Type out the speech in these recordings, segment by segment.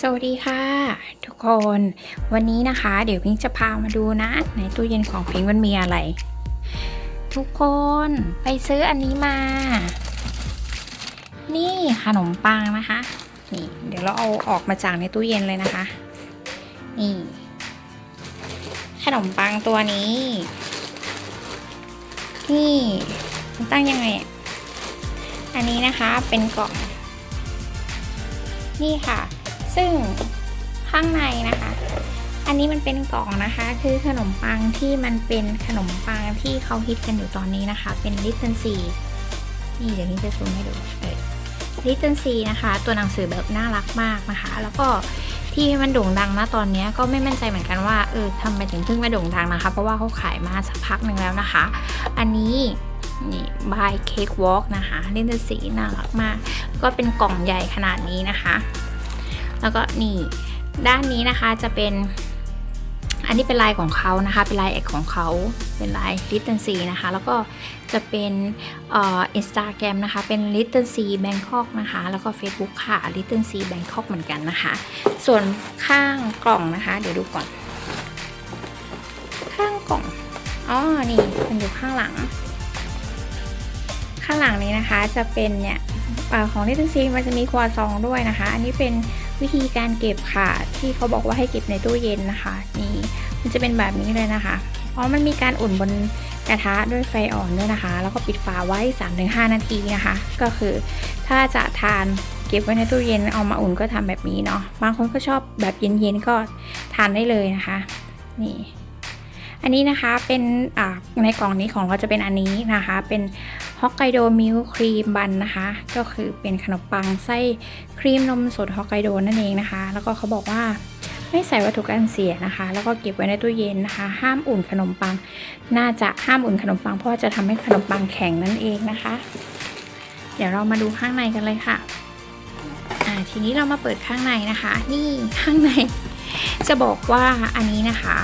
สวัสดีค่ะ ทุกคนวันนี้นะคะ เดี๋ยวพิงจะพามาดูนะ ในตู้เย็นของพิงมันมีอะไร ทุกคนไปซื้ออันนี้มา นี่ขนมปังนะคะ นี่เดี๋ยวเราเอาออกมาจากในตู้เย็นเลยนะคะ นี่ ขนมปังตัวนี้ นี่ตั้งยังไง อันนี้นะคะเป็นกล่องนี่ค่ะ ซึ่งข้างในนะคะ อันนี้มันเป็นกล่องนะคะ คือขนมปังที่มันเป็นขนมปังที่เขาฮิตกันอยู่ตอนนี้นะคะ เป็นลิตเติ้ลซีนี่เดี๋ยวนี้จะซูมให้ดูลิตเติ้ลซีนะคะ ตัวหนังสือแบบน่ารักมากนะคะ แล้วก็ที่มันโด่งดังนะตอนนี้ก็ไม่มั่นใจเหมือนกันว่าเออทำไมถึงเพิ่งมาโด่งดังนะคะ เพราะว่าเขาขายมาสักพักหนึ่งแล้วนะคะ อันนี้นี่ by Cake Walk นะคะลิตเติ้ลซีน่ารักมาก ก็เป็นกล่องใหญ่ขนาดนี้นะคะ แล้วก็นี่ด้านนี้นะคะจะเป็น อันนี้เป็นลายของเขานะคะ เป็นลายเอกของเขาเป็นลาย Little C นะคะ แล้วก็จะเป็นเอ่ออินสตาแกรมนะคะ เป็น Little C Bangkok นะคะ แล้วก็ Facebook ค่ะ Little C Bangkok เหมือนกันนะคะ ส่วนข้างกล่องนะคะ เดี๋ยวดูก่อน ข้างกล่องอ๋อนี่มันอยู่ข้างหลัง ข้างหลังนี้นะคะจะเป็นเนี่ยของลิตเติ้ลซีมันจะมีควาซองด้วยนะคะ อันนี้เป็น วิธีการเก็บค่ะ ที่เขาบอกว่าให้เก็บในตู้เย็นนะคะ นี่มันจะเป็นแบบนี้เลยนะคะเพราะมันมีการอุ่นบนกระทะด้วยไฟอ่อนด้วยนะคะ แล้วก็ปิดฝาไว้ 3-5 นาทีนะคะ ก็คือถ้าจะทานเก็บไว้ในตู้เย็นเอามาอุ่นก็ทำแบบนี้เนาะบางคนก็ชอบแบบเย็นๆก็ทานได้เลยนะคะ นี่ อันนี้นะคะเป็นในกล่องนี้ของเราจะเป็นอันนี้นะคะ เป็นฮอกไกโดมิลครีมบันนะคะ ก็คือเป็นขนมปังไส้ครีมนมสดฮอกไกโดนั่นเองนะคะ แล้วก็เขาบอกว่าไม่ใส่วัตถุกันเสียนะคะ แล้วก็เก็บไว้ในตู้เย็นนะคะ ห้ามอุ่นขนมปัง น่าจะห้ามอุ่นขนมปังเพราะว่าจะทำให้ขนมปังแข็งนั่นเองนะคะ เดี๋ยวเรามาดูข้างในกันเลยค่ะอ่าทีนี้เรามาเปิดข้างในนะคะ นี่ข้างในจะบอกว่าอันนี้นะคะ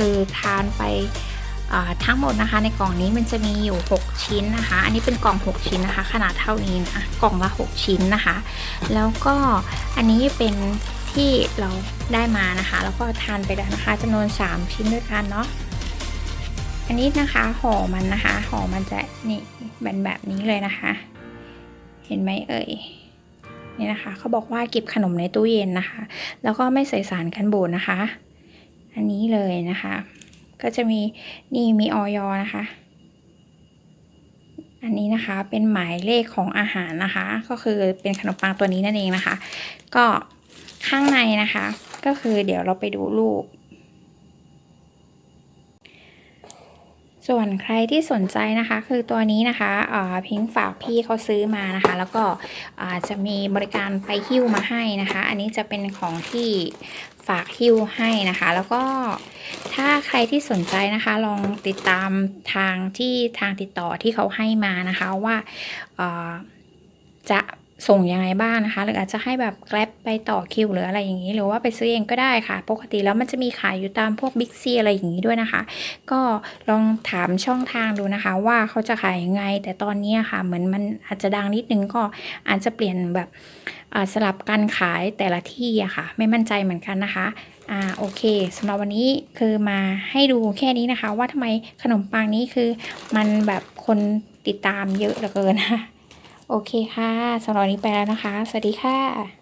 คือทานไปทั้งหมดนะคะ ในกล่องนี้มันจะมีอยู่ 6 ชิ้นนะคะ อันนี้เป็นกล่อง 6 ชิ้นนะคะ ขนาดเท่านี้นะกล่องละ 6 ชิ้นนะคะ แล้วก็อันนี้เป็นที่เราได้มานะคะ แล้วก็ทานไปแล้วนะคะจำนวน 3 ชิ้นด้วยกันเนาะอันนี้นะคะห่อมันนะคะห่อมันจะนี่แบบแบบนี้เลยนะคะ เห็นไหมเอ่ยนี่นะคะเขาบอกว่าเก็บขนมในตู้เย็นนะคะ แล้วก็ไม่ใส่สารกันบูดนะคะ อันนี้เลยนะคะ ก็จะมีนี่มีออยนะคะ อันนี้นะคะเป็นหมายเลขของอาหารนะคะ ก็คือเป็นขนมปังตัวนี้นั่นเองนะคะ ก็ข้างในนะคะ ก็คือเดี๋ยวเราไปดูรูป ส่วนใครที่สนใจนะคะ คือตัวนี้นะคะพิงฝากพี่เขาซื้อมานะคะ แล้วก็จะมีบริการไปหิ้วมาให้นะคะ อันนี้จะเป็นของที่ฝากหิ้วให้นะคะ แล้วก็ถ้าใครที่สนใจนะคะ ลองติดตามทางที่ทางติดต่อที่เขาให้มานะคะว่าจะ ส่งยังไงบ้างนะคะหรืออาจจะให้แบบแกร็บไปต่อคิวหรืออะไรอย่างนี้หรือว่าไปซื้อเองก็ได้ค่ะ ปกติแล้วมันจะมีขายอยู่ตามพวกบิ๊กซีอะไรอย่างนี้ด้วยนะคะ ก็ลองถามช่องทางดูนะคะ ว่าเขาจะขายยังไง แต่ตอนนี้ค่ะ เหมือนมันอาจจะดังนิดนึงก็อาจจะเปลี่ยนแบบสลับการขายแต่ละที่อะค่ะ ไม่มั่นใจเหมือนกันนะคะอ่าโอเคสำหรับวันนี้คือมาให้ดูแค่นี้นะคะ ว่าทำไมขนมปังนี้คือมันแบบคนติดตามเยอะเหลือเกินนะ โอเคค่ะสำหรับวันนี้ไปแล้วนะคะ สวัสดีค่ะ